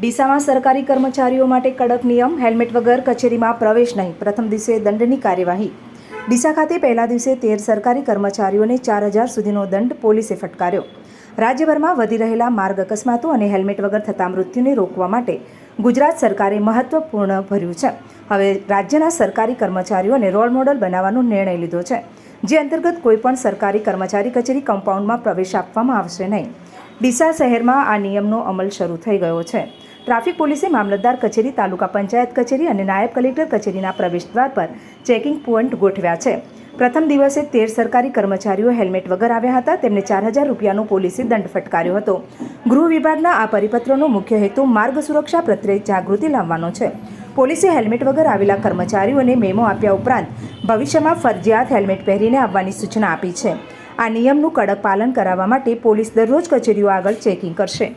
ડીસામાં સરકારી કર્મચારીઓ માટે કડક નિયમ, હેલ્મેટ વગર કચેરીમાં પ્રવેશ નહીં. પ્રથમ દિવસે દંડની કાર્યવાહી. ડીસા ખાતે પહેલા દિવસે તેર સરકારી કર્મચારીઓને ચાર હજાર સુધીનો દંડ પોલીસે ફટકાર્યો. રાજ્યભરમાં વધી રહેલા માર્ગ અકસ્માતો અને હેલ્મેટ વગર થતા મૃત્યુને રોકવા માટે ગુજરાત સરકારે મહત્વપૂર્ણ ભર્યું છે. હવે રાજ્યના સરકારી કર્મચારીઓને રોલ મોડલ બનાવવાનો નિર્ણય લીધો છે. જે અંતર્ગત કોઈપણ સરકારી કર્મચારી કચેરી કમ્પાઉન્ડમાં પ્રવેશ આપવામાં આવશે નહીં. ડીસા શહેરમાં આ નિયમનો અમલ શરૂ થઈ ગયો છે. ટ્રાફિક પોલીસે મામલતદાર કચેરી, તાલુકા પંચાયત કચેરી અને નાયબ કલેક્ટર કચેરીના પ્રવેશદ્વાર પર ચેકિંગ પોઈન્ટ ગોઠવ્યા છે. પ્રથમ દિવસે તેર સરકારી કર્મચારીઓ હેલ્મેટ વગર આવ્યા હતા. તેમને ચાર હજાર રૂપિયાનો પોલીસે દંડ ફટકાર્યો હતો. ગૃહ વિભાગના આ પરિપત્રનો મુખ્ય હેતુ માર્ગ સુરક્ષા પ્રત્યે જાગૃતિ લાવવાનો છે. પોલીસે હેલ્મેટ વગર આવેલા કર્મચારીઓને મેમો આપ્યા ઉપરાંત ભવિષ્યમાં ફરજિયાત હેલ્મેટ પહેરીને આવવાની સૂચના આપી છે. આ નિયમનું કડક પાલન કરાવવા માટે પોલીસ દરરોજ કચેરીઓ આગળ ચેકિંગ કરશે.